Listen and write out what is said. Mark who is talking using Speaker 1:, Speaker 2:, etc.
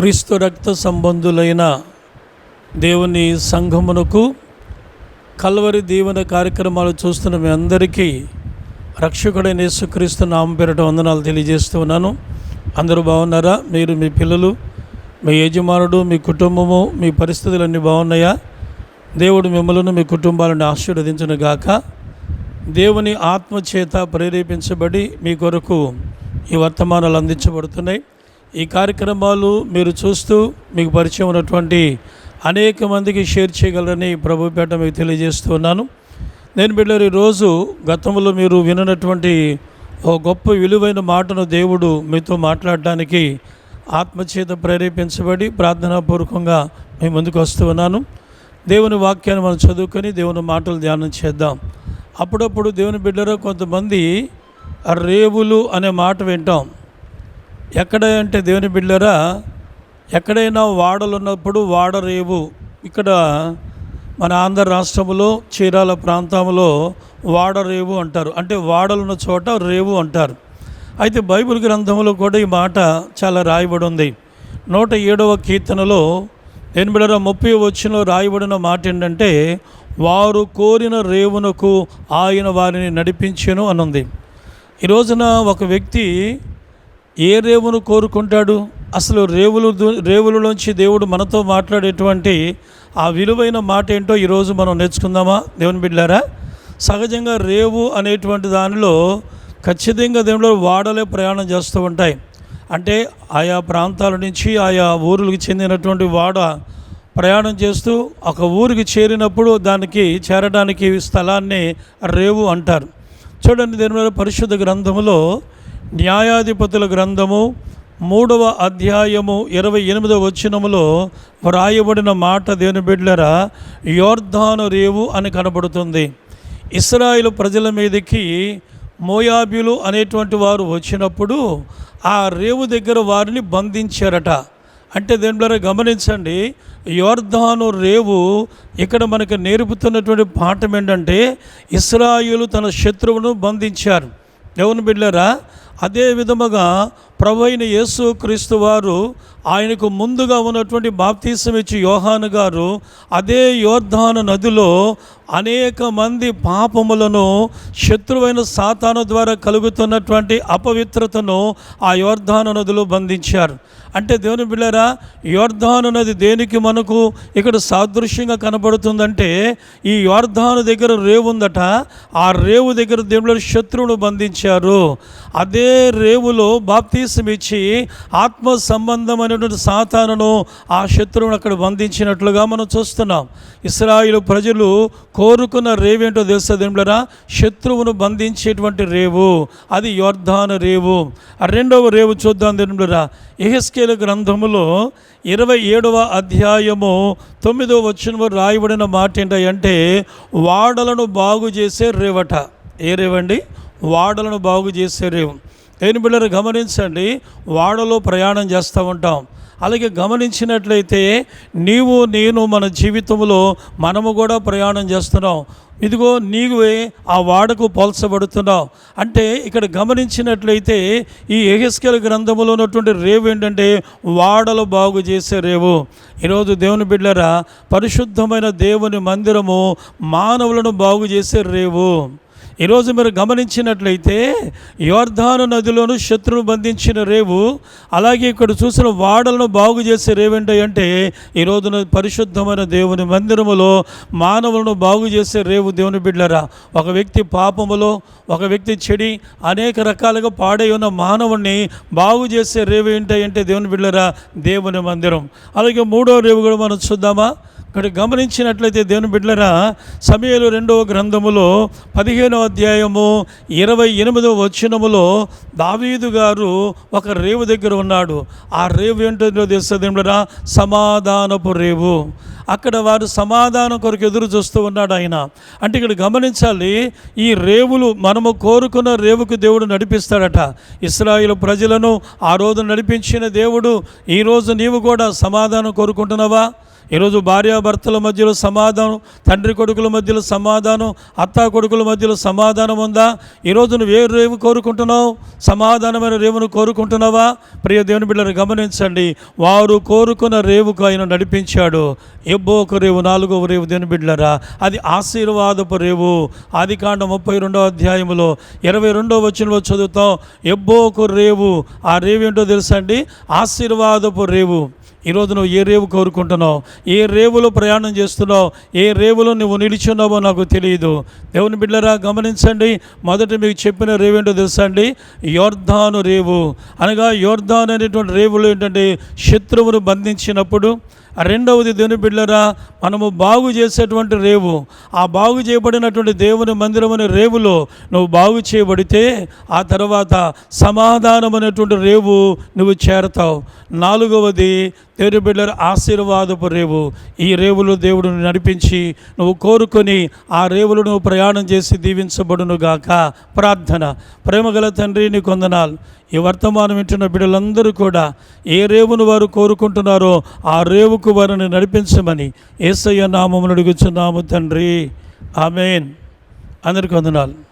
Speaker 1: క్రీస్తు రక్త సంబంధులైన దేవుని సంఘమునకు కల్వరి దీవెన కార్యక్రమాలు చూస్తున్న మీ అందరికీ రక్షకుడైన యేసుక్రీస్తు నామం పేరట వందనాలు తెలియజేస్తూ ఉన్నాను. అందరూ బాగున్నారా? మీరు మీ పిల్లలు మీ యజమానుడు మీ కుటుంబము మీ పరిస్థితులన్నీ బాగున్నాయా? దేవుడు మిమ్మల్ని మీ కుటుంబాలను ఆశీర్వదించను గాక దేవుని ఆత్మచేత ప్రేరేపించబడి మీ కొరకు ఈ వర్తమానాలు అందించబడుతున్నాయి. ఈ కార్యక్రమాలు మీరు చూస్తూ మీకు పరిచయం ఉన్నటువంటి అనేక మందికి షేర్ చేయగలరని ప్రభుపేట మీకు తెలియజేస్తూ ఉన్నాను. నేను బిడ్డలు ఈరోజు గతంలో మీరు విననటువంటి ఓ గొప్ప విలువైన మాటను దేవుడు మీతో మాట్లాడడానికి ఆత్మచేత ప్రేరేపించబడి ప్రార్థనాపూర్వకంగా మేము ముందుకు వస్తూ ఉన్నాను. దేవుని వాక్యాన్ని మనం చదువుకొని దేవుని మాటలు ధ్యానం చేద్దాం. అప్పుడప్పుడు దేవుని బిడ్డలో కొంతమంది రేవులు అనే మాట వింటాం. ఎక్కడ అంటే దేవుని బిడ్డరా ఎక్కడైనా వాడలు ఉన్నప్పుడు ఇక్కడ మన ఆంధ్ర రాష్ట్రంలో చీరాల ప్రాంతంలో వాడరేవు అంటారు. అంటే వాడలున్న చోట రేవు అంటారు. అయితే బైబిల్ గ్రంథంలో కూడా ఈ మాట చాలా రాయబడి ఉంది నూట ఏడవ కీర్తనలో ఎనిమిదవ ముప్పై వచ్చిన రాయబడిన మాట ఏంటంటే వారు కోరిన రేవునకు ఆయన వారిని నడిపించను అనుంది. ఈ రోజున ఒక వ్యక్తి ఏ రేవును కోరుకుంటాడు? అసలు రేవులు రేవులలోంచి దేవుడు మనతో మాట్లాడేటువంటి ఆ విలువైన మాట ఏంటో ఈరోజు మనం నేర్చుకుందామా? దేవుని బిడ్డారా సహజంగా రేవు అనేటువంటి దానిలో ఖచ్చితంగా దేవుడు వాడలే ప్రయాణం చేస్తూ ఉంటాయి. అంటే ఆయా ప్రాంతాల నుంచి ఆయా ఊరులకు చెందినటువంటి వాడ ప్రయాణం చేస్తూ ఒక ఊరికి చేరినప్పుడు దానికి చేరడానికి స్థలాన్ని రేవు అంటారు. చూడండి దేని పరిశుద్ధ గ్రంథములో న్యాయాధిపతుల గ్రంథము మూడవ అధ్యాయము ఇరవై ఎనిమిదవ వచ్చినములో వ్రాయబడిన మాట దేని బిడ్లరా యోర్ధాను రేవు అని కనబడుతుంది. ఇస్రాయిల్ ప్రజల మీదకి మోయాబీలు అనేటువంటి వారు వచ్చినప్పుడు ఆ రేవు దగ్గర వారిని బంధించారట. అంటే దేని గమనించండి యోర్ధాను రేవు ఇక్కడ మనకు నేర్పుతున్నటువంటి పాఠం ఏంటంటే ఇస్రాయేలు తన శత్రువును బంధించారు. ఎవరిని బిడ్డారా అదే విధముగా ప్రభు అయిన యేసు క్రీస్తు వారు ఆయనకు ముందుగా ఉన్నటువంటి బాప్తీసం ఇచ్చి యోహాను గారు అదే యోర్ధాను నదిలో అనేక మంది పాపములను శత్రువైన సాతాను ద్వారా కలుగుతున్నటువంటి అపవిత్రతను ఆ యోర్ధాను నదిలో బంధించారు. అంటే దేవుని బిళ్ళరా యోర్ధాను నది దేనికి మనకు ఇక్కడ సాదృశ్యంగా కనబడుతుందంటే ఈ యోర్ధాను దగ్గర రేవు ఉందట ఆ రేవు దగ్గర దేవుడు శత్రువును బంధించారు. అదే రేవులో బాప్తీసం ఇచ్చి ఆత్మ సంబంధమైనటువంటి సాతానును ఆ శత్రువును అక్కడ బంధించినట్లుగా మనం చూస్తున్నాం. ఇస్రాయిల్ ప్రజలు కోరుకున్న రేవేంటో తెలుసా దేవులరా శత్రువును బంధించేటువంటి రేవు. అది యోర్ధాన రేవు. ఆ రెండవ రేవు చూద్దాం దేవులరా ఎహెస్కేల గ్రంథములో ఇరవై ఏడవ అధ్యాయము తొమ్మిదవ వచ్చిన రాయబడిన మాట ఏంటంటే వాడలను బాగు చేసే రేవట. ఏ రేవండి? వాడలను బాగు చేసే రేవు. దేని బిళ్ళరు గమనించండి వాడలో ప్రయాణం చేస్తూ ఉంటాం. అలాగే గమనించినట్లయితే నీవు నేను మన జీవితంలో మనము కూడా ప్రయాణం చేస్తున్నాం. ఇదిగో నీవే ఆ వాడకు పోల్చబడుతున్నావు. అంటే ఇక్కడ గమనించినట్లయితే ఈ ఎహెస్కెల్ గ్రంథములో ఉన్నటువంటి రేవు ఏంటంటే వాడలు బాగు చేసే రేవు. ఈరోజు దేవుని బిడ్డరా పరిశుద్ధమైన దేవుని మందిరము మానవులను బాగు చేసే రేవు. ఈరోజు మీరు గమనించినట్లయితే యోర్ధాను నదిలోను శత్రువును బంధించిన రేవు అలాగే ఇక్కడ చూసిన వాడలను బాగు చేసే రేవేంటి అంటే ఈ రోజున పరిశుద్ధమైన దేవుని మందిరములో మానవులను బాగు చేసే రేవు దేవుని బిడ్డరా ఒక వ్యక్తి పాపములో ఒక వ్యక్తి చెడి అనేక రకాలుగా పాడై ఉన్న మానవుణ్ణి బాగు చేసే రేవు ఏంటంటే దేవుని బిడ్డరా దేవుని మందిరం. అలాగే మూడో రేవు కూడా మనం చూద్దామా? ఇక్కడ గమనించినట్లయితే దేవుని బిడ్డలరా సమయలు రెండవ గ్రంథములో పదిహేనవ అధ్యాయము ఇరవై ఎనిమిదవ వచనములో దావీదు గారు ఒక రేవు దగ్గర ఉన్నాడు. ఆ రేవు ఏంటో తెలుస్తుంది దేవుడరా సమాధానపు రేవు. అక్కడ వారు సమాధానం కొరకు ఎదురు చూస్తూ ఉన్నాడు ఆయన. అంటే ఇక్కడ గమనించాలి ఈ రేవులు మనము కోరుకున్న రేవుకు దేవుడు నడిపిస్తాడట. ఇస్రాయిల్ ప్రజలను ఆ రోజు నడిపించిన దేవుడు ఈరోజు నీవు కూడా సమాధానం కోరుకుంటున్నావా? ఈరోజు భార్య భార్యాభర్తల మధ్యలో సమాధానం తండ్రి కొడుకుల మధ్యలో సమాధానం అత్త కొడుకుల మధ్యలో సమాధానం ఉందా? ఈరోజు నువ్వు ఏ రేవు కోరుకుంటున్నావు? సమాధానమైన రేవును కోరుకుంటున్నావా? ప్రియ దేవుని బిడ్డలు గమనించండి. వారు కోరుకున్న రేవుకు ఆయన నడిపించాడు. ఎబ్బోకు రేవు నాలుగవ రేవు దేవుని బిడ్డలరా అది ఆశీర్వాదపు రేవు. ఆది కాండ ముప్పై రెండవ అధ్యాయంలో ఇరవై రెండవ వచనంలో చదువుతాం. ఎబ్బోకు రేవు ఆ రేవు ఏంటో తెలుసా అండి ఆశీర్వాదపు రేవు. ఈరోజు నువ్వు ఏ రేవు కోరుకుంటున్నావు? ఏ రేవులో ప్రయాణం చేస్తున్నావు? ఏ రేవులో నువ్వు నిలిచున్నావో నాకు తెలియదు. దేవుని బిడ్డరా గమనించండి. మొదట మీకు చెప్పిన రేవేంటో తెలుసా అండి? యోర్ధాను రేవు. అనగా యోర్ధాన్ అనేటువంటి రేవులు ఏంటంటే శత్రువును బంధించినప్పుడు రెండవది దేవుని బిడ్డరా మనము బాగు చేసేటువంటి రేవు. ఆ బాగు చేయబడినటువంటి దేవుని మందిరం అనే రేవులో నువ్వు బాగు చేయబడితే ఆ తర్వాత సమాధానం అనేటువంటి రేవు నువ్వు చేరతావు. నాలుగవది దేవుని బిడ్డల ఆశీర్వాదపు రేవు. ఈ రేవులు దేవుడు నడిపించి నువ్వు కోరుకొని ఆ రేవులు నువ్వు ప్రయాణం చేసి దీవించబడును గాక ప్రార్థన. ప్రేమగల తండ్రి నీ కొందనాలు ఈ వర్తమానం వింటున్న బిడ్డలందరూ కూడా ఏ రేవును వారు కోరుకుంటున్నారో ఆ రేవుకు వారిని నడిపించమని ఏసయ్య నామమును అడుగుచున్నాము తండ్రి. ఆమెన్. అందరికి వందనాలు.